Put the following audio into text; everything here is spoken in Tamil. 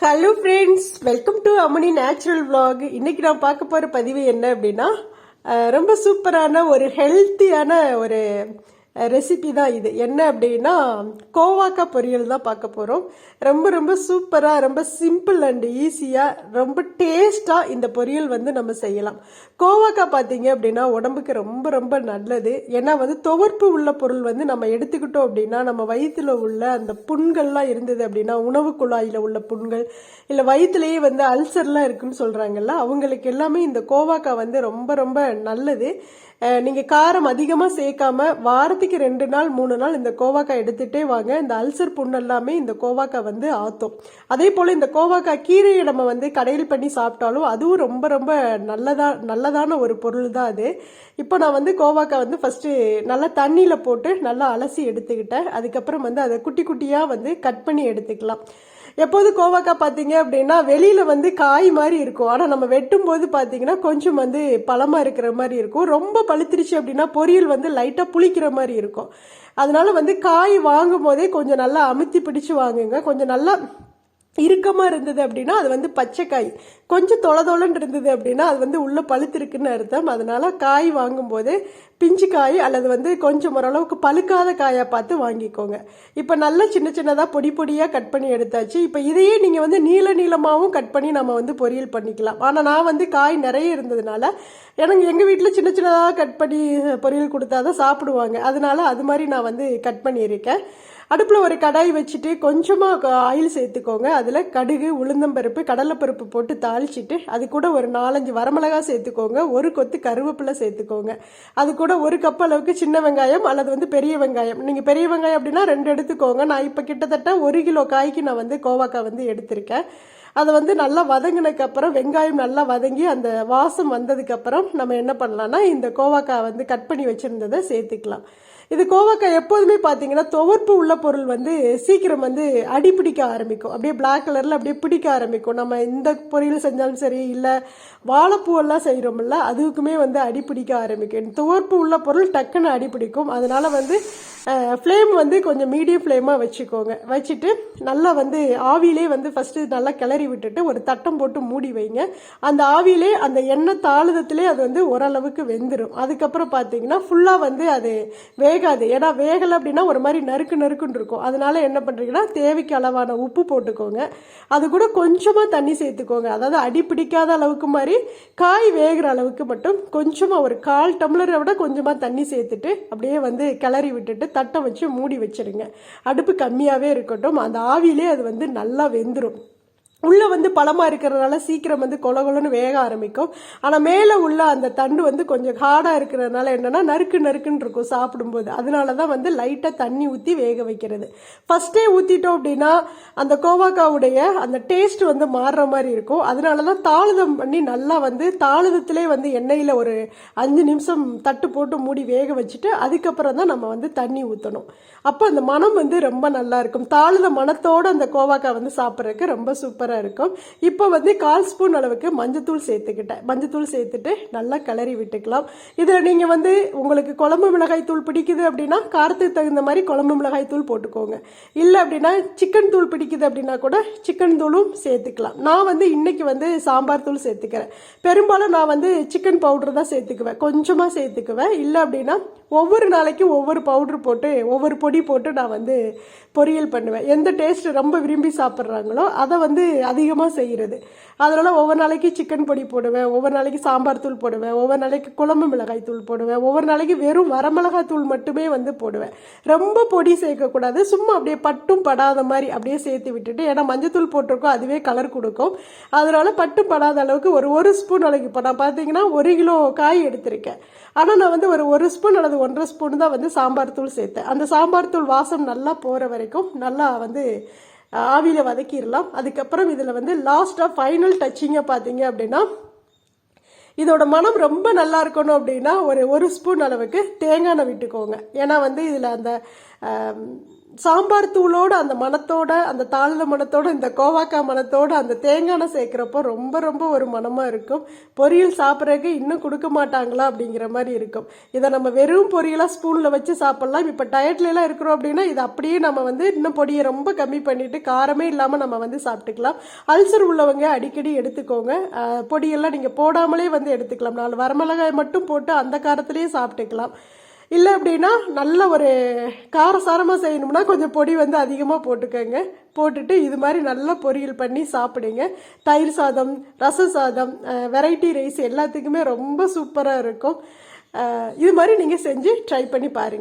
Hello friends welcome to Ammani natural vlog இன்னைக்கு நான் பார்க்க போகிற பதிவு என்ன அப்படின்னா ரொம்ப சூப்பரான ஒரு ஹெல்த்தியான ஒரு ரெசிபி தான் இது. என்ன அப்படின்னா கோவாக்காய் பொரியல் தான் பார்க்க போகிறோம் ரொம்ப ரொம்ப சூப்பராக ரொம்ப சிம்பிள் அண்ட் ஈஸியாக ரொம்ப டேஸ்ட்டாக இந்த பொரியல் வந்து நம்ம செய்யலாம். கோவாக்காய் பார்த்தீங்க அப்படின்னா உடம்புக்கு ரொம்ப ரொம்ப நல்லது. ஏன்னா வந்து துவர்ப்பு உள்ள பொருள் வந்து நம்ம எடுத்துக்கிட்டோம் அப்படின்னா நம்ம வயிற்றுல உள்ள அந்த புண்கள்லாம் இருந்தது அப்படின்னா உணவு குழாயில் உள்ள புண்கள் இல்லை வயிற்றுலேயே வந்து அல்சர்லாம் இருக்குன்னு சொல்கிறாங்கல்ல அவங்களுக்கு எல்லாமே இந்த கோவாக்காய் வந்து ரொம்ப ரொம்ப நல்லது. நீங்கள் காரம் அதிகமாக சேர்க்காம வாரத்துக்கு ரெண்டு நாள் மூணு நாள் இந்த கோவாக்காய் எடுத்துகிட்டே வாங்க. இந்த அல்சர் புண் எல்லாமே இந்த கோவாக்காய் வந்து ஆத்தும். அதே போல் இந்த கோவாக்காய் கீரையை நம்ம வந்து கடையில் பண்ணி சாப்பிட்டாலும் அதுவும் ரொம்ப ரொம்ப நல்லதா நல்லதான ஒரு பொருள் தான் அது. இப்போ நான் வந்து கோவாக்காய் வந்து ஃபஸ்ட்டு நல்லா தண்ணியில் போட்டு நல்லா அலசி எடுத்துக்கிட்டேன். அதுக்கப்புறம் வந்து அதை குட்டி குட்டியாக வந்து கட் பண்ணி எடுத்துக்கலாம். எப்போது கோவக்காய் பார்த்தீங்க அப்படின்னா வெளியில் வந்து காய் மாதிரி இருக்கும். ஆனால் நம்ம வெட்டும் போது பார்த்தீங்கன்னா கொஞ்சம் வந்து பழமாக இருக்கிற மாதிரி இருக்கும். ரொம்ப பழுத்திருச்சு அப்படின்னா பொரியல் வந்து லைட்டாக புளிக்கிற மாதிரி இருக்கும். அதனால வந்து காய் வாங்கும் போதே கொஞ்சம் நல்லா அமுத்தி பிடிச்சு வாங்குங்க. கொஞ்சம் நல்லா இறுக்கமாக இருந்தது அப்படின்னா அது வந்து பச்சைக்காய். கொஞ்சம் தொலை தொலைன்னு இருந்தது அப்படின்னா அது வந்து உள்ளே பழுத்திருக்குன்னு அர்த்தம். அதனால் காய் வாங்கும்போது பிஞ்சு காய் அல்லது வந்து கொஞ்சம் ஓரளவுக்கு பழுக்காத காயாக பார்த்து வாங்கிக்கோங்க. இப்போ நல்லா சின்ன சின்னதாக பொடி பொடியாக கட் பண்ணி எடுத்தாச்சு. இப்போ இதையே நீங்கள் வந்து நீள நீளமாகவும் கட் பண்ணி நம்ம வந்து பொரியல் பண்ணிக்கலாம். ஆனால் நான் வந்து காய் நிறைய இருந்ததுனால எனக்கு எங்கள் வீட்டில் சின்ன சின்னதாக கட் பண்ணி பொரியல் கொடுத்தா தான் சாப்பிடுவாங்க. அதனால அது மாதிரி நான் வந்து கட் பண்ணியிருக்கேன். அடுப்பில் ஒரு கடாய் வச்சுட்டு கொஞ்சமாக ஆயில் சேர்த்துக்கோங்க. அதில் கடுகு உளுந்தம்பருப்பு கடலைப்பருப்பு போட்டு தாளிச்சிட்டு அது கூட ஒரு நாலஞ்சு வரமிளகா சேர்த்துக்கோங்க. ஒரு கொத்து கருவேப்பிலை சேர்த்துக்கோங்க. அது கூட ஒரு கப் அளவுக்கு சின்ன வெங்காயம் அல்லது வந்து பெரிய வெங்காயம். நீங்கள் பெரிய வெங்காயம் அப்படின்னா ரெண்டு எடுத்துக்கோங்க. நான் இப்போ கிட்டத்தட்ட ஒரு கிலோ காய்க்கு நான் வந்து கோவாக்காய் வந்து எடுத்திருக்கேன். அதை வந்து நல்லா வதங்கினதுக்கப்புறம் வெங்காயம் நல்லா வதங்கி அந்த வாசம் வந்ததுக்கப்புறம் நம்ம என்ன பண்ணலாம்னா இந்த கோவாக்காய் வந்து கட் பண்ணி வச்சுருந்ததை சேர்த்துக்கலாம். இது கோவாக்காய் எப்போதுமே பார்த்தீங்கன்னா துவர்ப்பு உள்ள பொருள் வந்து சீக்கிரம் வந்து அடி பிடிக்க ஆரம்பிக்கும். அப்படியே பிளாக் கலரில் அப்படியே பிடிக்க ஆரம்பிக்கும். நம்ம இந்த பொரியல் செஞ்சாலும் சரி இல்லை வாழைப்பூவெல்லாம் செய்கிறோம்ல அதுக்குமே வந்து அடி பிடிக்க ஆரம்பிக்கும். துவர்ப்பு உள்ள பொருள் டக்குன்னு அடி பிடிக்கும். அதனால் வந்து ஃப்ளேம் வந்து கொஞ்சம் மீடியம் ஃப்ளேமாக வச்சுக்கோங்க. வச்சுட்டு நல்லா வந்து ஆவியிலே வந்து ஃபஸ்ட்டு நல்லா கிளறி விட்டுட்டு ஒரு தட்டம் போட்டு மூடி வைங்க. அந்த ஆவியிலே அந்த எண்ணெய் தாளுதத்திலே அது வந்து ஓரளவுக்கு வெந்துடும் அதுக்கப்புறம் பார்த்தீங்கன்னா ஃபுல்லாக வந்து அது வே வேகாது. ஏன்னா வேகலை அப்படின்னா ஒரு மாதிரி நறுக்கு நறுக்குன்னு இருக்கும். அதனால என்ன பண்ணுறீங்கன்னா தேவைக்கு அளவான உப்பு போட்டுக்கோங்க. அது கூட கொஞ்சமாக தண்ணி சேர்த்துக்கோங்க. அதாவது அடி பிடிக்காத அளவுக்கு மாதிரி காய் வேகிற அளவுக்கு மட்டும் கொஞ்சமாக ஒரு கால் டம்ளரை விட கொஞ்சமாக தண்ணி சேர்த்துட்டு அப்படியே வந்து கிளறி விட்டுட்டு தட்டை வச்சு மூடி வச்சிருங்க. அடுப்பு கம்மியாகவே இருக்கட்டும். அந்த ஆவிலே அது வந்து நல்லா வெந்துடும் உள்ளே வந்து பழமாக இருக்கிறதுனால சீக்கிரம் வந்து கொல கொலன்னு வேக ஆரம்பிக்கும். ஆனால் மேலே உள்ள அந்த தண்டு வந்து கொஞ்சம் ஹார்டாக இருக்கிறதுனால என்னென்னா நறுக்கு நறுக்குன்னு இருக்கும் சாப்பிடும்போது. அதனால தான் வந்து லைட்டாக தண்ணி ஊற்றி வேக வைக்கிறது. ஃபஸ்ட்டே ஊற்றிட்டோம் அப்படின்னா அந்த கோவாக்காவுடைய அந்த டேஸ்ட் வந்து மாறுற மாதிரி இருக்கும். அதனால தான் தாளுதம் பண்ணி நல்லா வந்து தாளுதத்திலே வந்து எண்ணெயில் ஒரு அஞ்சு நிமிஷம் தட்டு போட்டு மூடி வேக வச்சுட்டு அதுக்கப்புறம் தான் நம்ம வந்து தண்ணி ஊற்றணும் அப்போ அந்த மனம் வந்து ரொம்ப நல்லா இருக்கும். தாளுத மனத்தோட அந்த கோவாக்காய் வந்து சாப்பிட்றதுக்கு ரொம்ப சூப்பராக இருக்கும். இப்போ வந்து கால் ஸ்பூன் அளவுக்கு மஞ்சத்தூள் சேர்த்துக்கிட்டேன் மஞ்சத்தூள் சேர்த்துட்டு நல்லா கிளறி விட்டுக்கலாம். இதில் நீங்கள் வந்து உங்களுக்கு குழம்பு மிளகாய் தூள் பிடிக்குது அப்படின்னா காரத்துக்கு தகுந்த மாதிரி குழம்பு மிளகாய் தூள் போட்டுக்கோங்க. இல்லை அப்படின்னா சிக்கன் தூள் பிடிக்குது அப்படின்னா கூட சிக்கன் தூளும் சேர்த்துக்கலாம். நான் வந்து இன்னைக்கு வந்து சாம்பார் தூள் சேர்த்துக்கிறேன். பெரும்பாலும் நான் வந்து சிக்கன் பவுடர் தான் சேர்த்துக்குவேன். கொஞ்சமாக சேர்த்துக்குவேன். இல்லை அப்படின்னா ஒவ்வொரு நாளைக்கும் ஒவ்வொரு பவுடர் போட்டு ஒவ்வொரு பொடி போட்டு நான் வந்து பொரியல் பண்ணுவேன். எந்த டேஸ்ட் ரொம்ப விரும்பி சாப்பிட்றாங்களோ அதை வந்து அதிகமாக செய்கிறது அதனால் ஒவ்வொரு நாளைக்கு சிக்கன் பொடி போடுவேன் ஒவ்வொரு நாளைக்கு சாம்பார் தூள் போடுவேன் ஒவ்வொரு நாளைக்கு குழம்பு மிளகாய் தூள் போடுவேன் ஒவ்வொரு நாளைக்கு வெறும் வரமிளகாய் தூள் மட்டுமே வந்து போடுவேன். ரொம்ப பொடி சேர்க்கக்கூடாது சும்மா அப்படியே பட்டும் படாத மாதிரி அப்படியே சேர்த்து விட்டுட்டு ஏன்னா மஞ்சத்தூள் போட்டிருக்கோம் அதுவே கலர் கொடுக்கும். அதனால் பட்டும் படாத அளவுக்கு ஒரு ஒரு ஸ்பூன் அளவுக்கு. இப்போ நான் பார்த்தீங்கன்னா ஒரு கிலோ காய் எடுத்திருக்கேன். ஆனால் நான் வந்து ஒரு ஒரு ஸ்பூன் அல்லது ஒன்றரை ஸ்பூன் தான் வந்து சாம்பார் தூள் சேர்த்தேன். அந்த சாம்பார் தூள் வாசம் நல்லா போகிற வரைக்கும் நல்லா வந்து ஆவியில் வதக்கிடலாம். அதுக்கப்புறம் இதில் வந்து லாஸ்ட்டாக ஃபைனல் டச்சிங்கை பார்த்தீங்க அப்படின்னா இதோட மனம் ரொம்ப நல்லா இருக்கணும் அப்படின்னா ஒரு ஒரு ஸ்பூன் அளவுக்கு தேங்காய் எண்ணெய் விட்டுக்கோங்க. ஏன்னா வந்து இதில் அந்த சாம்பார் தூளோட அந்த மணத்தோட அந்த தாளித மணத்தோட இந்த கோவாக்காய் மணத்தோட அந்த தேங்காய் சேர்க்குறப்போ ரொம்ப ரொம்ப ஒரு மணமாக இருக்கும். பொரியல் சாப்பிட்றதுக்கு இன்னும் கொடுக்க மாட்டாங்களா அப்படிங்கிற மாதிரி இருக்கும். இதை நம்ம வெறும் பொரியலாக ஸ்பூனில் வச்சு சாப்பிட்லாம். இப்போ டயட்லலாம் இருக்கிறோம் அப்படின்னா இது அப்படியே நம்ம வந்து இன்னும் பொடியை ரொம்ப கம்மி பண்ணிவிட்டு காரமே இல்லாமல் நம்ம வந்து சாப்பிட்டுக்கலாம். அல்சர் உள்ளவங்க அடிக்கடி எடுத்துக்கோங்க. பொடியெல்லாம் நீங்கள் போடாமலே வந்து எடுத்துக்கலாம். நாலு வரமிளகாய் மட்டும் போட்டு அந்த காரத்துலேயே சாப்பிட்டுக்கலாம். இல்லை அப்படின்னா நல்ல ஒரு காரசாரமாக செய்யணும்னா கொஞ்சம் பொடி வந்து அதிகமாக போட்டுக்கோங்க. போட்டுட்டு இது மாதிரி நல்லா பொரியல் பண்ணி சாப்பிடுங்க. தயிர் சாதம் ரச சாதம் வெரைட்டி ரைஸ் எல்லாத்துக்குமே ரொம்ப சூப்பராக இருக்கும். இது மாதிரி நீங்கள் செஞ்சு ட்ரை பண்ணி பாருங்கள்